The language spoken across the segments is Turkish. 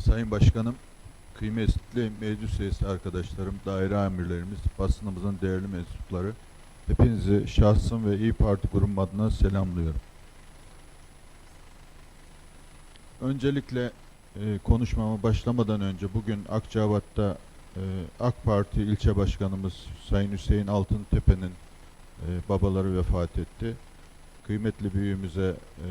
Sayın Başkanım, kıymetli meclis üyesi arkadaşlarım, daire amirlerimiz, basınımızın değerli mensupları, hepinizi şahsım ve İyi Parti grubum adına selamlıyorum. Öncelikle e, konuşmama başlamadan önce bugün Akçabat'ta e, AK Parti ilçe başkanımız Sayın Hüseyin Altıntepe'nin e, babaları vefat etti. Kıymetli büyüğümüze e,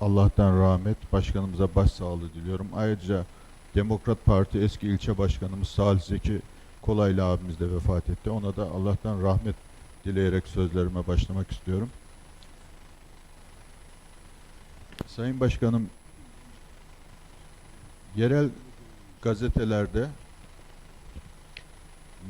Allah'tan rahmet, başkanımıza başsağlığı diliyorum. Ayrıca Demokrat Parti eski ilçe başkanımız Salih Zeki Kolaylı abimiz de vefat etti. Ona da Allah'tan rahmet dileyerek sözlerime başlamak istiyorum. Sayın Başkanım, yerel gazetelerde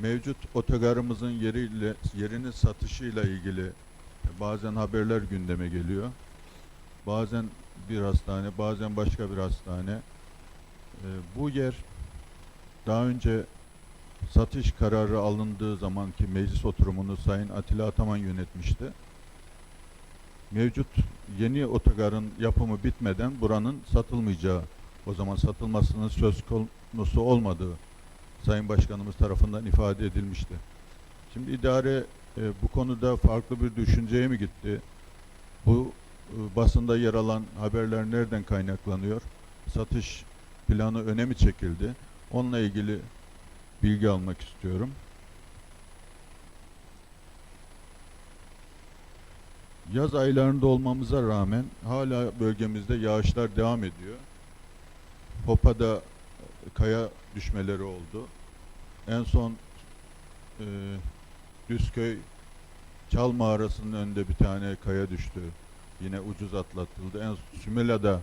mevcut otogarımızın yeriyle yerinin satışıyla ilgili bazen haberler gündeme geliyor. Bazen bir hastane, bazen başka bir hastane. Ee, bu yer daha önce satış kararı alındığı zamanki meclis oturumunu Sayın Atilla Ataman yönetmişti. Mevcut yeni otogarın yapımı bitmeden buranın satılmayacağı, o zaman satılmasının söz konusu olmadığı Sayın Başkanımız tarafından ifade edilmişti. Şimdi idare e, bu konuda farklı bir düşünceye mi gitti? Bu e, basında yer alan haberler nereden kaynaklanıyor? Satış planı öne mi çekildi? Onunla ilgili bilgi almak istiyorum. Yaz aylarında olmamıza rağmen hala bölgemizde yağışlar devam ediyor. Hopa'da e, kaya düşmeleri oldu. En son e, Düzköy Çal Mağarası'nın önünde bir tane kaya düştü. Yine ucuz atlatıldı. En Sümela'da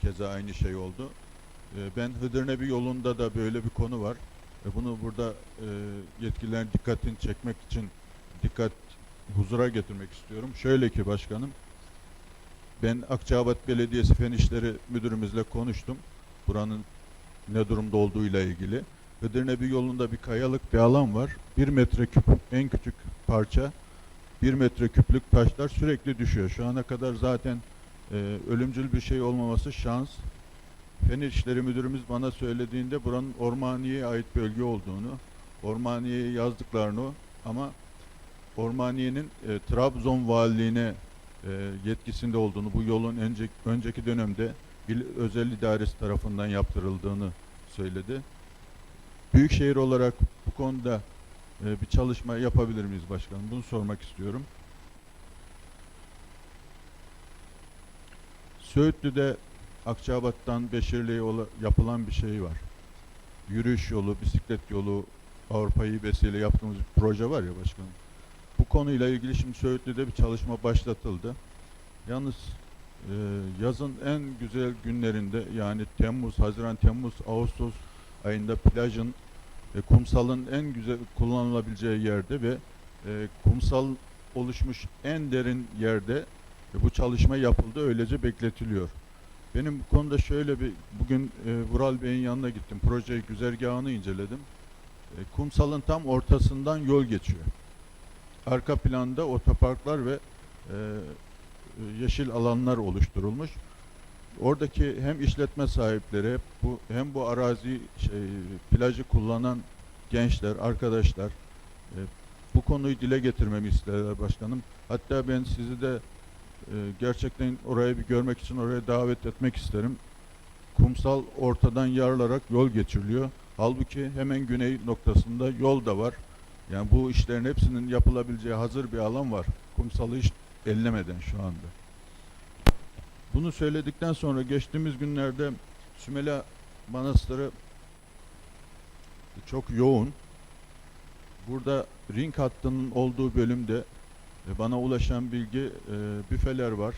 keza aynı şey oldu. E, ben Hıdırnebi yolunda da böyle bir konu var. E, bunu burada e, yetkililerin dikkatini çekmek için dikkat huzura getirmek istiyorum. Şöyle ki başkanım, ben Akçabat Belediyesi Fen İşleri Müdürümüzle konuştum. Buranın ne durumda olduğuyla ilgili. Hıdırnebi yolunda bir kayalık bir alan var. Bir metre küp en küçük parça. Bir metre küplük taşlar sürekli düşüyor. Şu ana kadar zaten e, ölümcül bir şey olmaması şans. Fen İşleri Müdürümüz bana söylediğinde buranın Ormaniye'ye ait bölge olduğunu, Ormaniye'ye yazdıklarını ama Ormaniye'nin e, Trabzon Valiliğine e, yetkisinde olduğunu, bu yolun önceki, önceki dönemde il, özel idaresi tarafından yaptırıldığını söyledi. Büyükşehir olarak bu konuda e, bir çalışma yapabilir miyiz başkanım? Bunu sormak istiyorum. Söğütlü'de Akçabat'tan Beşirli'ye ola- yapılan bir şey var. Yürüyüş yolu, bisiklet yolu, Avrupa'yı vesile yaptığımız bir proje var ya başkanım. Bu konuyla ilgili şimdi Söğütlü'de bir çalışma başlatıldı. Yalnız e, yazın en güzel günlerinde yani Temmuz, Haziran, Temmuz, Ağustos ayında plajın e, kumsalın en güzel kullanılabileceği yerde ve e, kumsal oluşmuş en derin yerde e, bu çalışma yapıldı. Öylece bekletiliyor. Benim bu konuda şöyle bir bugün e, Vural Bey'in yanına gittim. Proje güzergahını inceledim. E, kumsalın tam ortasından yol geçiyor. Arka planda otoparklar ve e, e, yeşil alanlar oluşturulmuş. Oradaki hem işletme sahipleri bu hem bu arazi şey, plajı kullanan gençler, arkadaşlar e, bu konuyu dile getirmemi istediler başkanım. Hatta ben sizi de e, gerçekten oraya bir görmek için oraya davet etmek isterim. Kumsal ortadan yarılarak yol geçiriliyor. Halbuki hemen güney noktasında yol da var. Yani bu işlerin hepsinin yapılabileceği hazır bir alan var. Kumsalı hiç ellemeden şu anda. Bunu söyledikten sonra geçtiğimiz günlerde Sümela Manastırı çok yoğun. Burada ring hattının olduğu bölümde e, bana ulaşan bilgi e, büfeler var.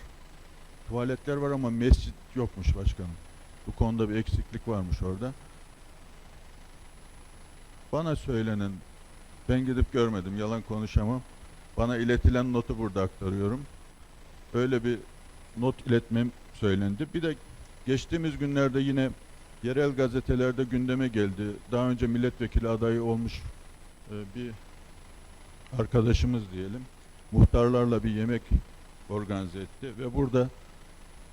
Tuvaletler var ama mescit yokmuş başkanım. Bu konuda bir eksiklik varmış orada. Bana söylenen, ben gidip görmedim, yalan konuşamam. Bana iletilen notu burada aktarıyorum. Öyle bir not iletmem söylendi. Bir de geçtiğimiz günlerde yine yerel gazetelerde gündeme geldi. Daha önce milletvekili adayı olmuş e, bir arkadaşımız diyelim. Muhtarlarla bir yemek organize etti ve burada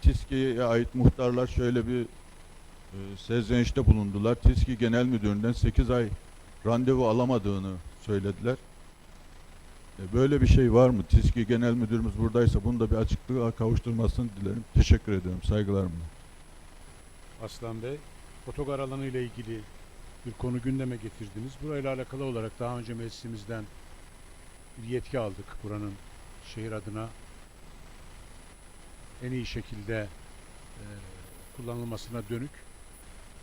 TİSKİ'ye ait muhtarlar şöyle bir e, serzenişte bulundular. TİSKİ Genel Müdürü'nden 8 ay randevu alamadığını söylediler. E, Böyle bir şey var mı? TİSKİ Genel Müdürümüz buradaysa bunu da bir açıklığa kavuşturmasını dilerim. Teşekkür ediyorum. Saygılarımla. Aslan Bey, otogar alanı ile ilgili bir konu gündeme getirdiniz. Burayla alakalı olarak daha önce meclisimizden bir yetki aldık buranın şehir adına en iyi şekilde e, kullanılmasına dönük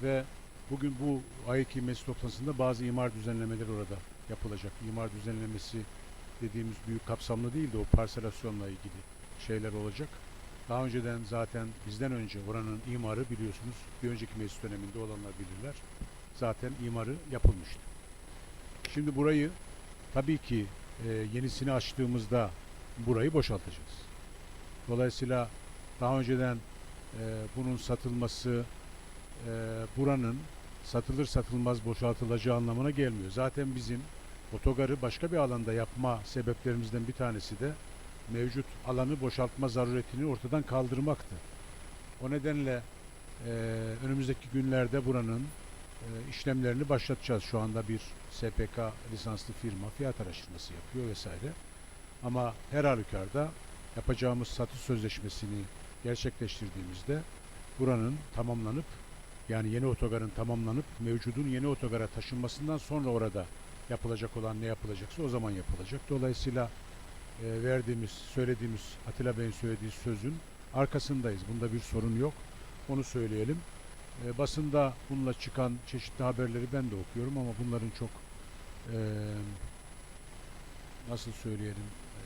ve bugün bu ayki meclis toplantısında bazı imar düzenlemeleri orada yapılacak. İmar düzenlemesi dediğimiz büyük kapsamlı değil de o parselasyonla ilgili şeyler olacak. Daha önceden zaten bizden önce oranın imarı biliyorsunuz bir önceki meclis döneminde olanlar bilirler. Zaten imarı yapılmıştı. Şimdi burayı tabii ki e, yenisini açtığımızda burayı boşaltacağız. Dolayısıyla daha önceden e, bunun satılması e, buranın satılır satılmaz boşaltılacağı anlamına gelmiyor. Zaten bizim otogarı başka bir alanda yapma sebeplerimizden bir tanesi de mevcut alanı boşaltma zaruretini ortadan kaldırmaktı. O nedenle e, önümüzdeki günlerde buranın e, işlemlerini başlatacağız. Şu anda bir SPK lisanslı firma fiyat araştırması yapıyor vesaire. Ama her halükarda yapacağımız satış sözleşmesini gerçekleştirdiğimizde buranın tamamlanıp yani yeni otogarın tamamlanıp mevcudun yeni otogara taşınmasından sonra orada yapılacak olan ne yapılacaksa o zaman yapılacak. Dolayısıyla e, verdiğimiz, söylediğimiz Atilla Bey'in söylediği sözün arkasındayız. Bunda bir sorun yok. Onu söyleyelim. E, basında bununla çıkan çeşitli haberleri ben de okuyorum ama bunların çok e, nasıl söyleyelim e,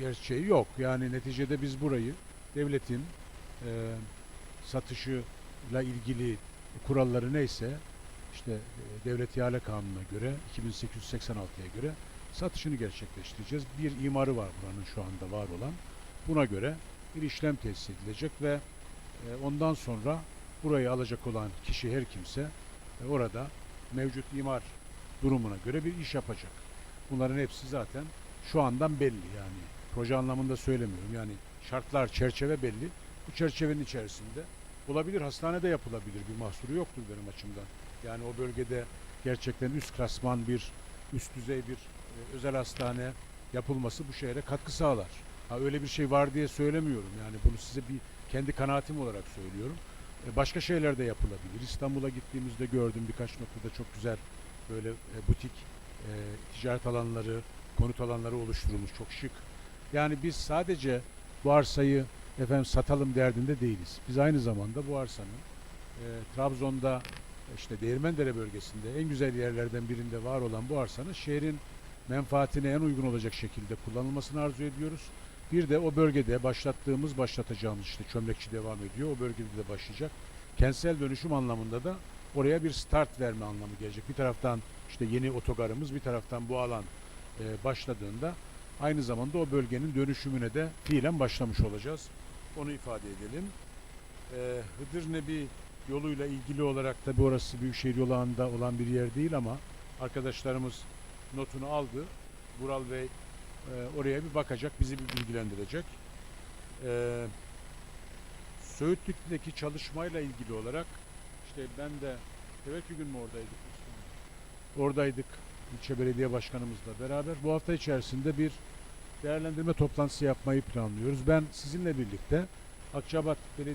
gerçeği yok. Yani neticede biz burayı devletin e, satışıyla ilgili kuralları neyse işte e, devlet ihale kanununa göre 2886'ya göre satışını gerçekleştireceğiz. Bir imarı var buranın şu anda var olan. Buna göre bir işlem tesis edilecek ve e, ondan sonra burayı alacak olan kişi her kimse e, orada mevcut imar durumuna göre bir iş yapacak. Bunların hepsi zaten şu andan belli yani proje anlamında söylemiyorum. Yani şartlar, çerçeve belli. Bu çerçevenin içerisinde olabilir hastanede yapılabilir bir mahsuru yoktur benim açımdan. Yani o bölgede gerçekten üst klasman bir üst düzey bir e, özel hastane yapılması bu şehre katkı sağlar. Ha öyle bir şey var diye söylemiyorum. Yani bunu size bir kendi kanaatim olarak söylüyorum. E, başka şeyler de yapılabilir. İstanbul'a gittiğimizde gördüm birkaç noktada çok güzel böyle e, butik e, ticaret alanları, konut alanları oluşturulmuş. Çok şık. Yani biz sadece bu arsayı efendim satalım derdinde değiliz. Biz aynı zamanda bu arsanın e, Trabzon'da işte Değirmendere bölgesinde en güzel yerlerden birinde var olan bu arsanın şehrin menfaatine en uygun olacak şekilde kullanılmasını arzu ediyoruz. Bir de o bölgede başlattığımız, başlatacağımız işte çömlekçi devam ediyor. O bölgede de başlayacak. Kentsel dönüşüm anlamında da oraya bir start verme anlamı gelecek. Bir taraftan işte yeni otogarımız, bir taraftan bu alan e, başladığında aynı zamanda o bölgenin dönüşümüne de fiilen başlamış olacağız. Onu ifade edelim. E, Hıdır Nebi yoluyla ilgili olarak tabi orası Büyükşehir yolu ağında olan bir yer değil ama arkadaşlarımız notunu aldı. Vural Bey e, oraya bir bakacak, bizi bir bilgilendirecek. E, Söğütlük'teki çalışmayla ilgili olarak işte ben de evvelki gün mü oradaydık? Oradaydık ilçe belediye başkanımızla beraber. Bu hafta içerisinde bir değerlendirme toplantısı yapmayı planlıyoruz. Ben sizinle birlikte Akçabat e,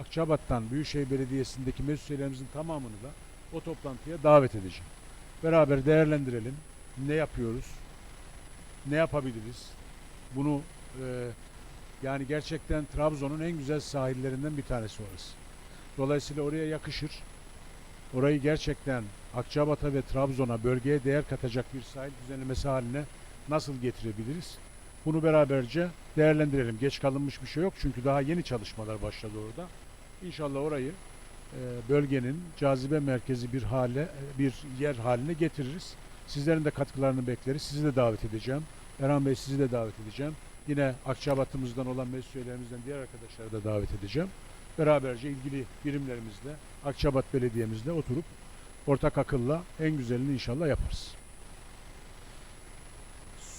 Akçabat'tan Büyükşehir Belediyesi'ndeki meclis tamamını da o toplantıya davet edeceğim. Beraber değerlendirelim. Ne yapıyoruz? Ne yapabiliriz? Bunu e, yani gerçekten Trabzon'un en güzel sahillerinden bir tanesi orası. Dolayısıyla oraya yakışır. Orayı gerçekten Akçabat'a ve Trabzon'a bölgeye değer katacak bir sahil düzenlemesi haline nasıl getirebiliriz? Bunu beraberce değerlendirelim. Geç kalınmış bir şey yok çünkü daha yeni çalışmalar başladı orada. İnşallah orayı e, bölgenin cazibe merkezi bir hale, e, bir yer haline getiririz. Sizlerin de katkılarını bekleriz. Sizi de davet edeceğim. Erhan Bey sizi de davet edeceğim. Yine Akçabat'ımızdan olan meclis diğer arkadaşları da davet edeceğim. Beraberce ilgili birimlerimizle, Akçabat Belediye'mizle oturup ortak akılla en güzelini inşallah yaparız.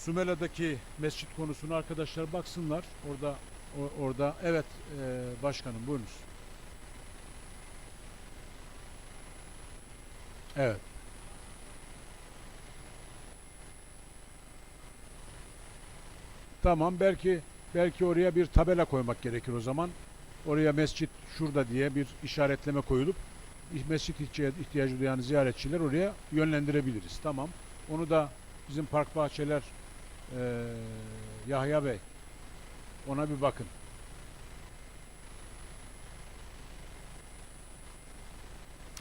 Sümela'daki mescit konusunu arkadaşlar baksınlar. Orada orada evet e, başkanım buyurunuz. Evet. Tamam belki belki oraya bir tabela koymak gerekir o zaman. Oraya mescit şurada diye bir işaretleme koyulup mescit ihtiya- ihtiyacı duyan ziyaretçiler oraya yönlendirebiliriz. Tamam. Onu da bizim park bahçeler eee, Yahya Bey ona bir bakın.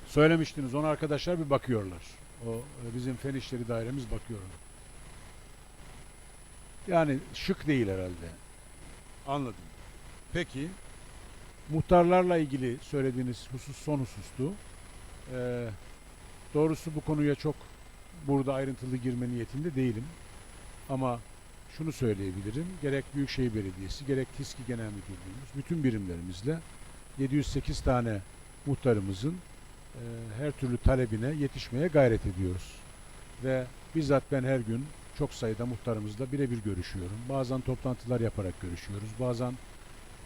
Söylemiştiniz onu arkadaşlar bir bakıyorlar. O e, bizim fen işleri dairemiz bakıyor. ona. Yani şık değil herhalde. Anladım. Peki muhtarlarla ilgili söylediğiniz husus son husustu. Ee, doğrusu bu konuya çok burada ayrıntılı girme niyetinde değilim. Ama şunu söyleyebilirim. Gerek Büyükşehir Belediyesi, gerek TİSKİ Genel Müdürlüğümüz, bütün birimlerimizle 708 tane muhtarımızın e, her türlü talebine yetişmeye gayret ediyoruz. Ve bizzat ben her gün çok sayıda muhtarımızla birebir görüşüyorum. Bazen toplantılar yaparak görüşüyoruz. Bazen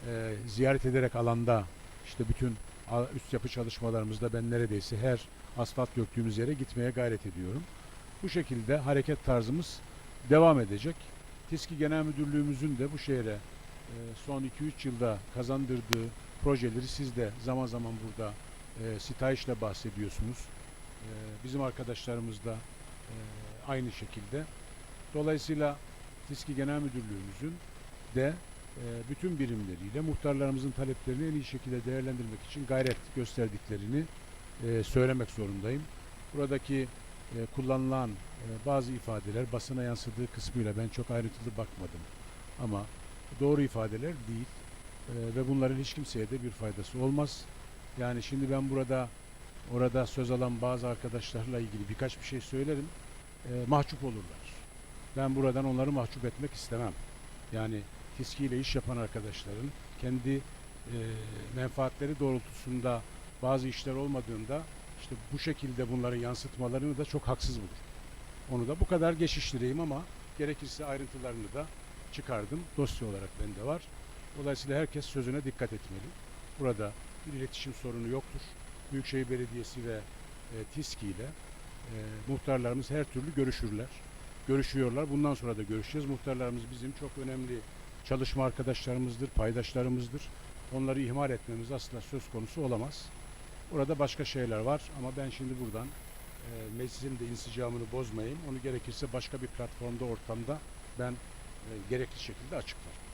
e, ziyaret ederek alanda işte bütün üst yapı çalışmalarımızda ben neredeyse her asfalt döktüğümüz yere gitmeye gayret ediyorum. Bu şekilde hareket tarzımız devam edecek. TİSKİ Genel Müdürlüğümüzün de bu şehre e, son 2-3 yılda kazandırdığı projeleri siz de zaman zaman burada e, sitayişle bahsediyorsunuz. E, bizim arkadaşlarımız da aynı şekilde. Dolayısıyla TİSKİ Genel Müdürlüğümüzün de bütün birimleriyle muhtarlarımızın taleplerini en iyi şekilde değerlendirmek için gayret gösterdiklerini söylemek zorundayım. Buradaki e, kullanılan e, bazı ifadeler basına yansıdığı kısmıyla ben çok ayrıntılı bakmadım. Ama doğru ifadeler değil E, ve bunların hiç kimseye de bir faydası olmaz. Yani şimdi ben burada orada söz alan bazı arkadaşlarla ilgili birkaç bir şey söylerim. E, mahcup olurlar. Ben buradan onları mahcup etmek istemem. Yani TİSKİ ile iş yapan arkadaşların kendi e, menfaatleri doğrultusunda bazı işler olmadığında işte bu şekilde bunları yansıtmalarını da çok haksız bulurum. Onu da bu kadar geçiştireyim ama gerekirse ayrıntılarını da çıkardım. Dosya olarak bende var. Dolayısıyla herkes sözüne dikkat etmeli. Burada bir iletişim sorunu yoktur. Büyükşehir Belediyesi ve e, TİSKİ ile e, muhtarlarımız her türlü görüşürler. Görüşüyorlar. Bundan sonra da görüşeceğiz. Muhtarlarımız bizim çok önemli çalışma arkadaşlarımızdır, paydaşlarımızdır. Onları ihmal etmemiz asla söz konusu olamaz. Orada başka şeyler var ama ben şimdi buradan e, meclisin de insicamını bozmayayım. Onu gerekirse başka bir platformda, ortamda ben e, gerekli şekilde açıklarım.